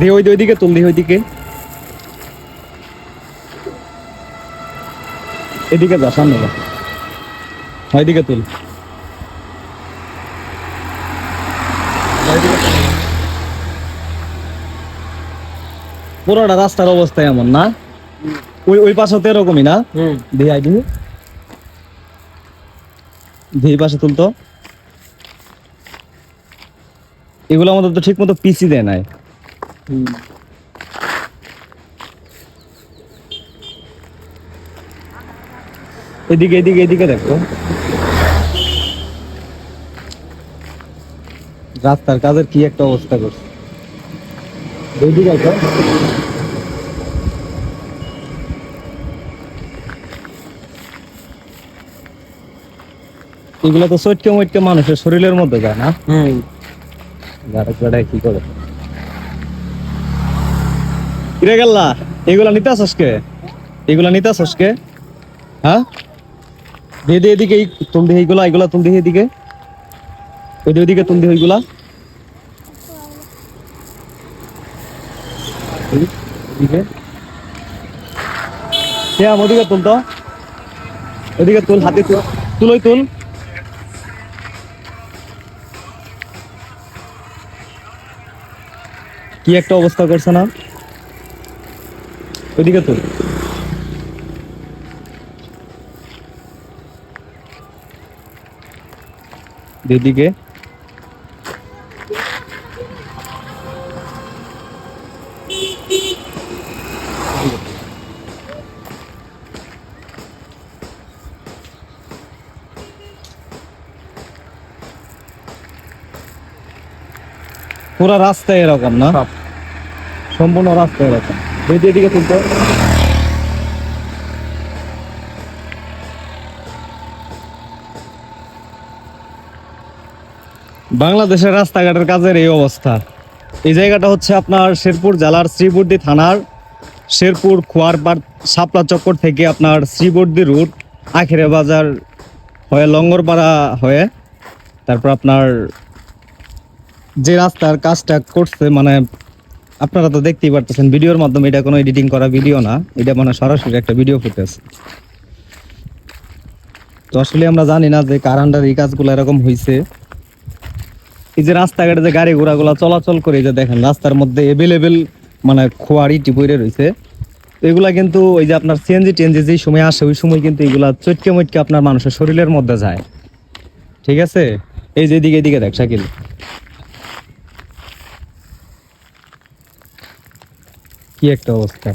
দে ওই ওইদিকে তুল দি ওইদিকে। এদিকে যা সামনে যা। ওইদিকে তুল। পুরোটা রাস্তার অবস্থা এমন না? ওই ওই পাশে তো এরকমই না? হুম। দি আইডি দি। এই পাশে তুলতো এগুলো আমাদের তো ঠিক মতো পিসি দেয় নাই। এদিকে এদিকে এদিকে দেখো। রাস্তার কাজের কি একটা অবস্থা করছে। দেখো। এগুলো তো চটকে মটকে মানুষের শরীরের মধ্যে যায় না? হুম। গাড়ি গাড়ায় কি করে? কিরে গেল্লা, এগুলা নিতে আসস কে? এগুলা নিতে আসস কে? হ্যাঁ? দিয়ে এইগুলা এগুলা দিয়ে এদিকে। ওইদিকে দিয়ে ওইগুলা। এই- ওদিকে তুল তো। ওদিকে তুল, হাতে তুল। তুল ওই তুল। কি একটা অবস্থা করছে না? ওইদিকে তো। দিদিকে পুরো রাস্তা এরকম না? সম্পূর্ণ রাস্তা এরকম। বাংলাদেশের রাস্তাঘাটের কাজের এই অবস্থা। এই জায়গাটা হচ্ছে আপনার শেরপুর জেলার শ্রীবর্দী থানার শেরপুর খোয়ারপাড় শাপলা চক্কর থেকে আপনার শ্রীবর্দি রুট, আখেরে বাজার হয়ে লঙ্গরপাড়া হয়ে তারপর আপনার যে রাস্তার কাজটা করছে মানে আপনারা তো দেখতেই পারতেছেন, ভিডিওর মাধ্যমে এটা কোনো এডিটিং করা ভিডিও না, এটা মানে সরাসরি একটা ভিডিও ফুটেজ তো আসলে আমরা জানি না যে কার আন্ডার এই কাজগুলো এরকম হয়েছে এই যে রাস্তাঘাটে যে গাড়ি ঘোড়াগুলো চলাচল করে যে দেখেন, রাস্তার মধ্যে এভেলেবেল মানে খোয়ারি টিপইরে রয়েছে এগুলা কিন্তু ওই যে আপনার সিএনজি টিএনজি যেই সময় আসে, ওই সময় কিন্তু এগুলা চটকে মটকে আপনার মানুষের শরীরের মধ্যে যায়। ঠিক আছে? এই যে এদিকে এদিকে দেখ, শাকিল। কি একটা অবস্থা?